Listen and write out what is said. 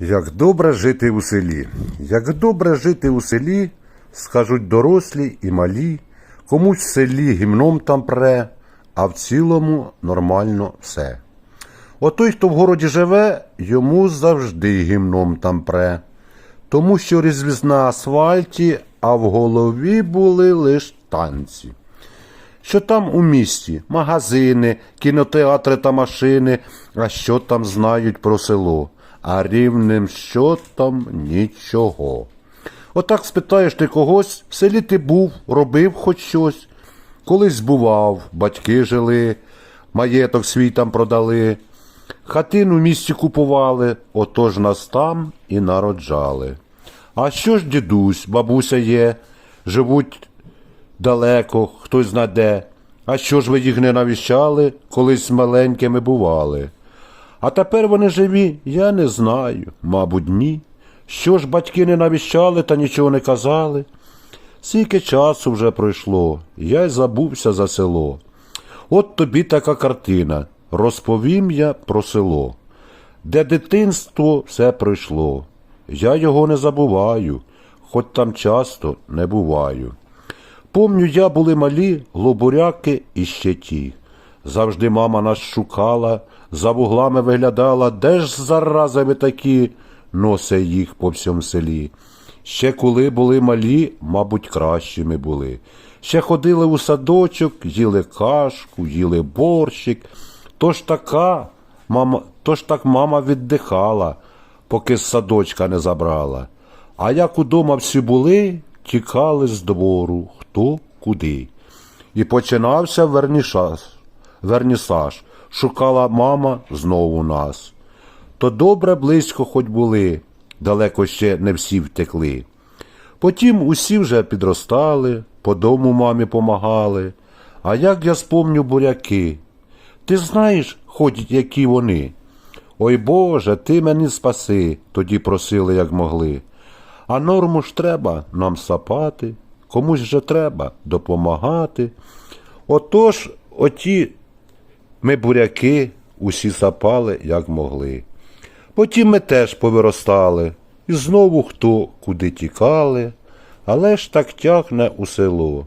Як добре жити у селі. Як добре жити у селі, скажуть дорослі і малі, комусь в селі гімном там пре, а в цілому нормально все. Отой, хто в городі живе, йому завжди гімном там пре. Тому що різвіз на асфальті, а в голові були лиш танці. Що там у місті? Магазини, кінотеатри та машини, а що там знають про село, а рівним що там нічого. Отак спитаєш ти когось, в селі ти був, робив хоч щось. Колись бував, батьки жили, маєток свій там продали, хатину в місті купували, отож нас там і народжали. А що ж дідусь, бабуся є, живуть далеко, хтось зна де. А що ж ви їх не навіщали, колись маленькими бували? А тепер вони живі, я не знаю, мабуть, ні. Що ж батьки не навіщали та нічого не казали? Скільки часу вже пройшло, я й забувся за село. От тобі така картина. Розповім я про село, де дитинство все пройшло. Я його не забуваю, хоч там часто не буваю. Помню, я були малі, глобуряки і ще ті. Завжди мама нас шукала, за вуглами виглядала, де ж зарази ви такі, носе їх по всьому селі. Ще коли були малі, мабуть, кращими були. Ще ходили у садочок, їли кашку, їли борщик. Тож така, мама, тож так мама віддихала, поки з садочка не забрала. А як удома всі були, тікали з двору, хто куди. І починався вернішаж, вернісаж. Шукала мама знову нас. То добре близько хоч були, далеко ще не всі втекли. Потім усі вже підростали, по дому мамі помагали. А як я спомню буряки? Ти знаєш, ходять, які вони. Ой Боже, ти мені спаси, тоді просили, як могли. А норму ж треба нам сапати, комусь же треба допомагати. Отож, оті ми буряки усі сапали, як могли. Потім ми теж повиростали, і знову хто куди тікали, але ж так тягне у село.